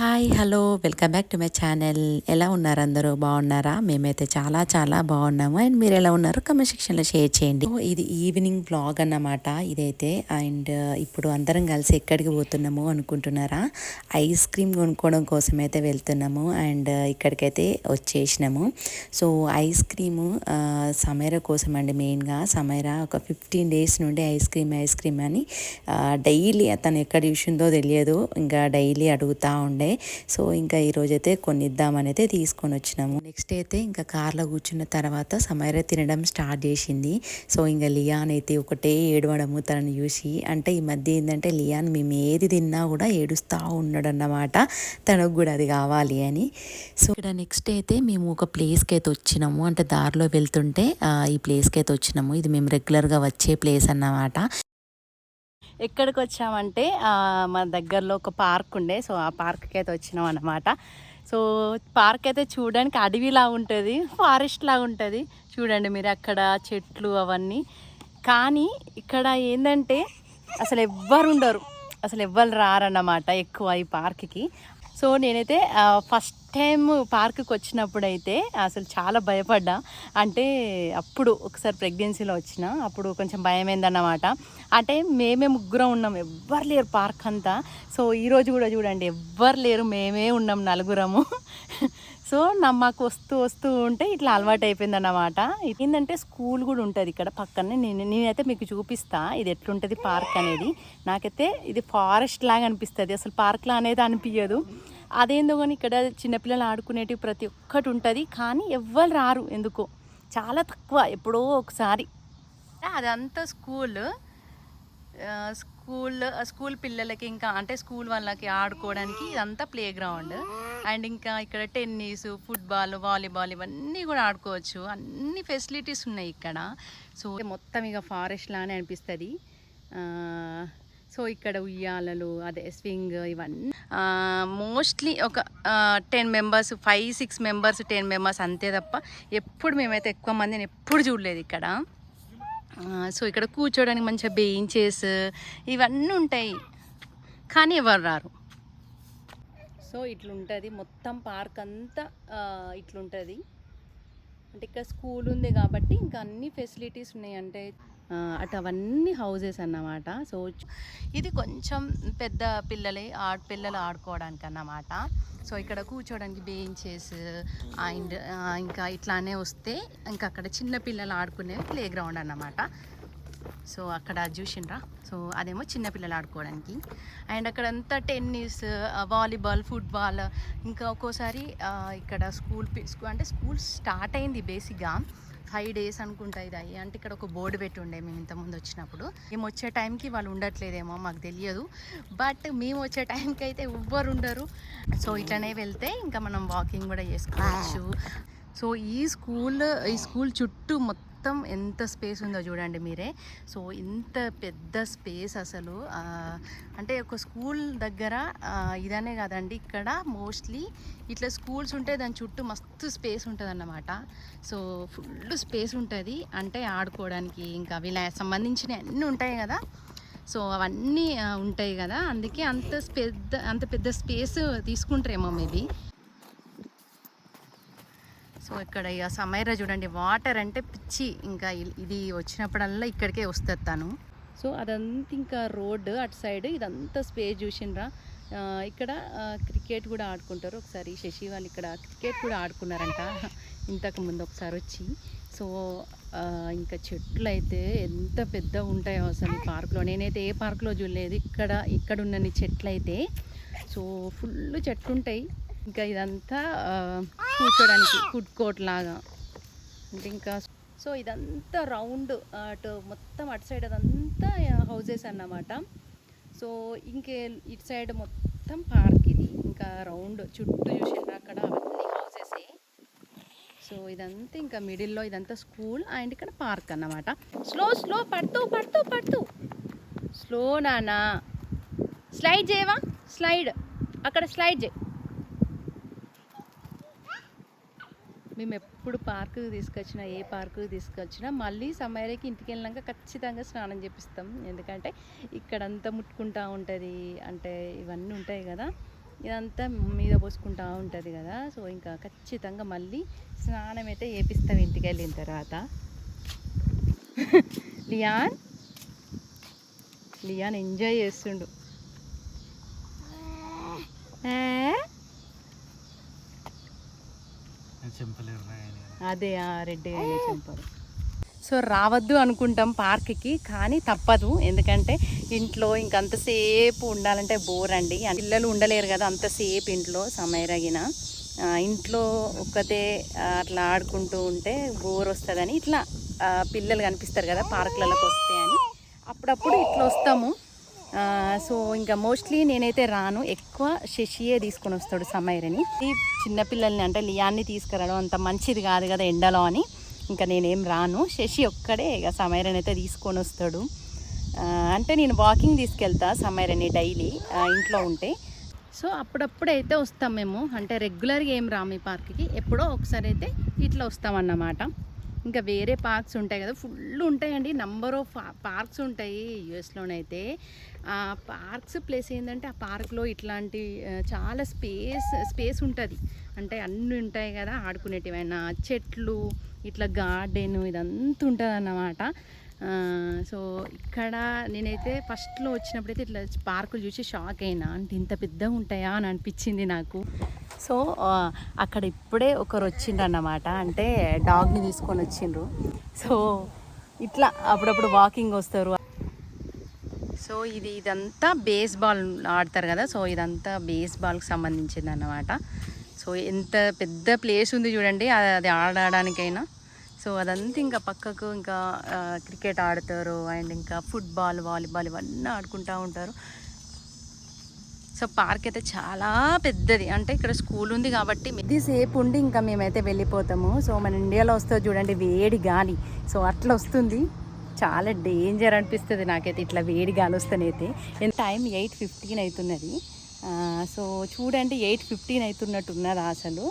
Hi hello welcome back to my channel. ఎలా ఉన్నారు అందరూ? బాగున్నారా? మేమైతే చాలా చాలా బాగున్నాము. అండ్ మీరు ఎలా ఉన్నారో? కమెంట్ సెక్షన్లో షేర్ చేయండి. ఇది ఈవినింగ్ బ్లాగ్ అన్నమాట. ఇదైతే అండ్ ఇప్పుడు అందరం కలిసి ఎక్కడికి పోతున్నాము అనుకుంటున్నారా? ఐస్ క్రీమ్ కొనుక్కోవడం కోసం అయితే వెళ్తున్నాము అండ్ ఇక్కడికైతే వచ్చేసినాము. సో ఐస్ క్రీము సమైరా కోసం అండి మెయిన్గా. సమైరా ఒక ఫిఫ్టీన్ డేస్ నుండి ఐస్ క్రీమ్ ఐస్ క్రీమ్ అని డైలీ తను ఎక్కడ చూసిందో తెలియదు. ఇంకా డైలీ అడుగుతూ ఉండే. సో ఇంకా ఈరోజు అయితే కొన్ని ఇద్దామని అయితే తీసుకొని వచ్చినాము. నెక్స్ట్ అయితే ఇంకా కార్లో కూర్చున్న తర్వాత సమైరా తినడం స్టార్ట్ చేసింది. సో ఇంకా లియాన్ అయితే ఒకటే ఏడవడము తనని చూసి అంటే ఈ మధ్య ఏంటంటే లియాన్ మేము ఏది తిన్నా కూడా ఏడుస్తూ ఉన్నాడు అన్నమాట తనకు కూడా అది కావాలి అని. సో ఇక్కడ నెక్స్ట్ అయితే మేము ఒక ప్లేస్కి అయితే వచ్చినాము. అంటే దారిలో వెళ్తుంటే ఈ ప్లేస్కి అయితే వచ్చినాము. ఇది మేము రెగ్యులర్గా వచ్చే ప్లేస్ అన్నమాట. ఎక్కడికి వచ్చామంటే మా దగ్గరలో ఒక పార్క్ ఉండే. సో ఆ పార్క్కి అయితే వచ్చినాం అనమాట సో పార్క్ అయితే చూడడానికి అడవిలా ఉంటుంది ఫారెస్ట్ లాగా ఉంటుంది. చూడండి మీరు అక్కడ చెట్లు అవన్నీ. కానీ ఇక్కడ ఏంటంటే అసలు ఎవ్వరు ఉండరు. అసలు ఎవ్వరు రారన్నమాట ఎక్కువ ఈ పార్క్కి. సో నేనైతే ఫస్ట్ టైం పార్క్కి వచ్చినప్పుడు అయితే అసలు చాలా భయపడ్డా. అంటే అప్పుడు ఒకసారి ప్రెగ్నెన్సీలో వచ్చిన అప్పుడు కొంచెం భయమైందన్నమాట. అంటే మేమే ముగ్గురం ఉన్నాం. ఎవ్వరు లేరు పార్క్ అంతా. సో ఈరోజు కూడా చూడండి ఎవ్వరు లేరు. మేమే ఉన్నాం నలుగురము. సో మాకు వస్తూ వస్తూ ఉంటే ఇట్లా అలవాటు అయిపోయింది అన్నమాట ఏంటంటే స్కూల్ కూడా ఉంటుంది ఇక్కడ పక్కనే. నేను నేనైతే మీకు చూపిస్తా. ఇది ఎట్లుంటుంది పార్క్ అనేది. నాకైతే ఇది ఫారెస్ట్ లాగా అనిపిస్తుంది. అసలు పార్క్లా అనేది అనిపించదు అదేందో కానీ ఇక్కడ చిన్నపిల్లలు ఆడుకునేటివి ప్రతి ఒక్కటి ఉంటుంది. కానీ ఎవ్వరు రారు ఎందుకో. చాలా తక్కువ. ఎప్పుడో ఒకసారి. అదంతా స్కూల్. స్కూల్ స్కూల్ పిల్లలకి ఇంకా అంటే స్కూల్ వాళ్ళకి ఆడుకోవడానికి ఇదంతా ప్లే గ్రౌండ్ అండ్ ఇంకా ఇక్కడ టెన్నిస్ ఫుట్బాల్ వాలీబాల్ ఇవన్నీ కూడా ఆడుకోవచ్చు. అన్ని ఫెసిలిటీస్ ఉన్నాయి ఇక్కడ. సో మొత్తం ఇక ఫారెస్ట్ లానే అనిపిస్తుంది. సో ఇక్కడ ఉయ్యాలలు అదే స్వింగ్ ఇవన్నీ. మోస్ట్లీ ఒక ten members five six members ten members అంతే తప్ప ఎప్పుడు మేమైతే ఎక్కువ మందిని ఎప్పుడు చూడలేదు ఇక్కడ. సో ఇక్కడ కూర్చోడానికి మంచిగా బెంచెస్ ఇవన్నీ ఉంటాయి. కానీ ఎవరు రారు. సో ఇట్లుంటుంది. మొత్తం పార్క్ అంతా ఇట్లుంటుంది. అంటే ఇక్కడ స్కూల్ ఉంది కాబట్టి ఇంకా అన్ని ఫెసిలిటీస్ ఉన్నాయి. అంటే అటు అవన్నీ హౌజెస్ అన్నమాట. సో ఇది కొంచెం పెద్ద పిల్లలే ఆడపిల్లలు ఆడుకోవడానికి అన్నమాట సో ఇక్కడ కూర్చోడానికి బెంచెస్ అండ్ ఇంకా ఇట్లానే వస్తే ఇంకా అక్కడ చిన్న పిల్లలు ఆడుకునే ప్లే గ్రౌండ్ అన్నమాట. సో అక్కడ చూసిండ్రా? సో అదేమో చిన్నపిల్లలు ఆడుకోవడానికి. అండ్ అక్కడంతా టెన్నిస్ వాలీబాల్ ఫుట్బాల్ ఇంకా ఒక్కోసారి ఇక్కడ స్కూల్ అంటే స్కూల్ స్టార్ట్ అయింది బేసిక్గా. ఫైవ్ డేస్ అనుకుంటా ఇది అయ్యి. అంటే ఇక్కడ ఒక బోర్డు పెట్టి ఉండే మేము ఇంతకుముందు వచ్చినప్పుడు. మేము వచ్చే టైంకి వాళ్ళు ఉండట్లేదేమో మాకు తెలియదు. బట్ మేము వచ్చే టైంకి అయితే ఎవ్వరు ఉండరు. సో ఇట్లనే వెళ్తే ఇంకా మనం వాకింగ్ కూడా చేసుకోవచ్చు. సో ఈ స్కూల్ ఈ స్కూల్ చుట్టూ మొత్తం మొత్తం ఎంత స్పేస్ ఉందో చూడండి మీరే. సో ఇంత పెద్ద స్పేస్ అసలు. అంటే ఒక స్కూల్ దగ్గర ఇదనే కాదండి ఇక్కడ మోస్ట్లీ ఇట్లా స్కూల్స్ ఉంటే దాని చుట్టూ మస్తు స్పేస్ ఉంటుంది అన్నమాట సో ఫుల్ స్పేస్ ఉంటుంది. అంటే ఆడుకోవడానికి ఇంకా వీళ్ళ సంబంధించిన అన్నీ ఉంటాయి కదా. సో అవన్నీ ఉంటాయి కదా. అందుకే అంత పెద్ద అంత పెద్ద స్పేస్ తీసుకుంటారేమో మేబీ. సో ఇక్కడ ఇక సమైరా చూడండి వాటర్ అంటే పిచ్చి. ఇంకా ఇది వచ్చినప్పుడల్లా ఇక్కడికే వస్తుంది తను సో అదంతా ఇంకా రోడ్డు అటు సైడ్ ఇదంతా స్పేస్ చూసిండ్రా. ఇక్కడ క్రికెట్ కూడా ఆడుకుంటారు. ఒకసారి శశి వాళ్ళు ఇక్కడ క్రికెట్ కూడా ఆడుకున్నారంట. ఇంతకు ముందు ఒకసారి వచ్చి. సో ఇంకా చెట్లు అయితే ఎంత పెద్ద ఉంటాయో అసలు ఈ పార్క్లో. నేనైతే ఏ పార్క్లో చూడలేదు. ఇక్కడ ఇక్కడ ఉన్న చెట్లు అయితే సో ఫుల్ చెట్లు ఉంటాయి ఇంకా ఇదంతా కూర్చోడానికి ఫుడ్ కోర్ట్ లాగా. అంటే ఇంకా సో ఇదంతా రౌండ్ అటు మొత్తం అటు సైడ్ అదంతా హౌజెస్ అన్నమాట. సో ఇంకే ఇటు సైడ్ మొత్తం పార్క్ ఇది. ఇంకా రౌండ్ చుట్టూ చూసిన అక్కడ అవన్నీ హౌసెసే సో ఇదంతా ఇంకా మిడిల్లో ఇదంతా స్కూల్ అండ్ ఇక్కడ పార్క్ అన్నమాట. స్లో స్లో పడుతూ పడుతూ పడుతూ. స్లో నానా స్లైడ్ చేయవా? స్లైడ్. అక్కడ స్లైడ్ చేయి. మేము ఎప్పుడు పార్కు తీసుకొచ్చినా ఏ పార్కు తీసుకొచ్చినా మళ్ళీ సమయానికి ఇంటికి వెళ్ళినాక ఖచ్చితంగా స్నానం చేపిస్తాం. ఎందుకంటే ఇక్కడంతా ముట్టుకుంటా ఉంటుంది. అంటే ఇవన్నీ ఉంటాయి కదా. ఇదంతా మీద పోసుకుంటా ఉంటుంది కదా. సో ఇంకా ఖచ్చితంగా మళ్ళీ స్నానం అయితే చేపిస్తాం ఇంటికి వెళ్ళిన తర్వాత. లియాన్? లియాన్ ఎంజాయ్ చేస్తుండు ఏ? చెంపలేరు అదే ఆ చెంపలు. సో రావద్దు అనుకుంటాం పార్క్కి కానీ తప్పదు. ఎందుకంటే ఇంట్లో ఇంకంతసేపు ఉండాలంటే బోర్ అండి. పిల్లలు ఉండలేరు కదా అంతసేపు ఇంట్లో సమయరగిన. ఇంట్లో ఒక్కతే అట్లా ఆడుకుంటూ ఉంటే బోర్ వస్తుందని ఇట్లా పిల్లలు కనిపిస్తారు కదా పార్కులలోకి వస్తే అని. అప్పుడప్పుడు ఇట్లా వస్తాము. సో ఇంకా మోస్ట్లీ నేనైతే రాను. ఎక్కువ శశియే తీసుకొని వస్తాడు సమయరని ఈ చిన్నపిల్లల్ని అంటే లియాన్ని తీసుకురావడం అంత మంచిది కాదు కదా ఎండలో అని. ఇంకా నేనేం రాను. శశి ఒక్కడే ఇక సమయరని అయితే తీసుకొని వస్తాడు. అంటే నేను వాకింగ్ తీసుకెళ్తా సమయరని డైలీ ఇంట్లో ఉంటే. సో అప్పుడప్పుడైతే వస్తాం మేము. అంటే రెగ్యులర్గా ఏం రాము ఈ పార్క్కి ఎప్పుడో ఒకసారి అయితే ఇట్లా వస్తామన్నమాట. ఇంకా వేరే పార్క్స్ ఉంటాయి కదా ఫుల్ ఉంటాయండి. నంబర్ ఆఫ్ పార్క్స్ ఉంటాయి యుఎస్లోనైతే ఆ పార్క్స్ ప్లేస్ ఏంటంటే ఆ పార్క్లో ఇట్లాంటి చాలా స్పేస్ స్పేస్ ఉంటుంది. అంటే అన్నీ ఉంటాయి కదా ఆడుకునేటివైనా చెట్లు ఇట్లా గార్డెన్ ఇదంతా ఉంటుంది అన్నమాట సో ఇక్కడ నేనైతే ఫస్ట్లో వచ్చినప్పుడైతే ఇట్లా పార్కులు చూసి షాక్ అయినా అంటే ఇంత పెద్దగా ఉంటాయా అని అనిపించింది నాకు. సో అక్కడ ఇప్పుడే ఒకరు వచ్చిండ్రు అన్నమాట అంటే డాగ్ని తీసుకొని వచ్చిండ్రు. సో ఇట్లా అప్పుడప్పుడు వాకింగ్ వస్తారు. సో ఇది ఇదంతా బేస్బాల్ ఆడతారు కదా సో ఇదంతా బేస్బాల్కి సంబంధించింది అన్నమాట సో ఎంత పెద్ద ప్లేస్ ఉంది చూడండి అది అది ఆడడానికైనా. సో అదంతా ఇంకా పక్కకు ఇంకా క్రికెట్ ఆడతారు అండ్ ఇంకా ఫుట్బాల్ వాలీబాల్ ఇవన్నీ ఆడుకుంటూ ఉంటారు. సో పార్క్ అయితే చాలా పెద్దది. అంటే ఇక్కడ స్కూల్ ఉంది కాబట్టి సేపు ఉండి ఇంకా మేమైతే వెళ్ళిపోతాము. సో మన ఇండియాలో వస్తుంది చూడండి వేడి గాలి. సో అట్లా వస్తుంది. చాలా డేంజర్ అనిపిస్తుంది నాకైతే ఇట్లా వేడి గాలి వస్తేనైతే. టైం ఎయిట్ ఫిఫ్టీన్ అవుతున్నది. సో చూడండి ఎయిట్ ఫిఫ్టీన్ అవుతున్నట్టు ఉన్నది అసలు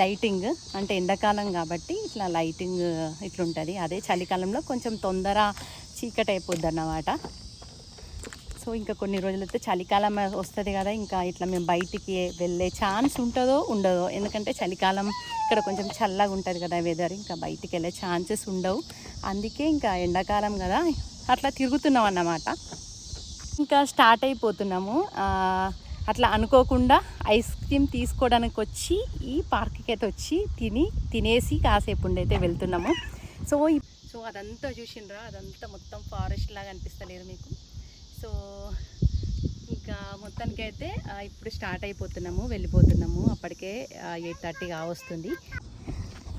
లైటింగ్ అంటే ఎండాకాలం కాబట్టి ఇట్లా లైటింగ్ ఇట్లుంటుంది. అదే చలికాలంలో కొంచెం తొందర చీకటి అయిపోద్ది అన్నమాట సో ఇంకా కొన్ని రోజులైతే చలికాలం వస్తుంది కదా ఇంకా ఇట్లా మేము బయటికి వెళ్ళే ఛాన్స్ ఉంటుందో ఉండదో. ఎందుకంటే చలికాలం ఇక్కడ కొంచెం చల్లగా ఉంటుంది కదా వెదర్ ఇంకా బయటికి వెళ్ళే ఛాన్సెస్ ఉండవు. అందుకే ఇంకా ఎండాకాలం కదా అట్లా తిరుగుతున్నాం అన్నమాట ఇంకా స్టార్ట్ అయిపోతున్నాము. అట్లా అనుకోకుండా ఐస్ క్రీమ్ తీసుకోవడానికి వచ్చి ఈ పార్క్కి అయితే వచ్చి తిని తినేసి కాసేపు ఉండైతే వెళ్తున్నాము. సో సో అదంతా చూసిండ్రా? అదంతా మొత్తం ఫారెస్ట్ లాగా అనిపిస్తలేదు మీకు? సో ఇంకా మొత్తానికి అయితే ఇప్పుడు స్టార్ట్ అయిపోతున్నాము వెళ్ళిపోతున్నాము. అప్పటికే ఎయిట్ థర్టీ కావస్తుంది.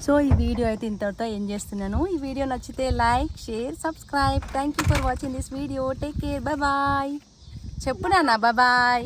సో ఈ వీడియో అయితే ఇంతటితో ఏం చేస్తున్నాను? ఈ వీడియో నచ్చితే like share subscribe. Thank you for watching this video take care bye bye చెప్పు నాన్న బాయ్ బాయ్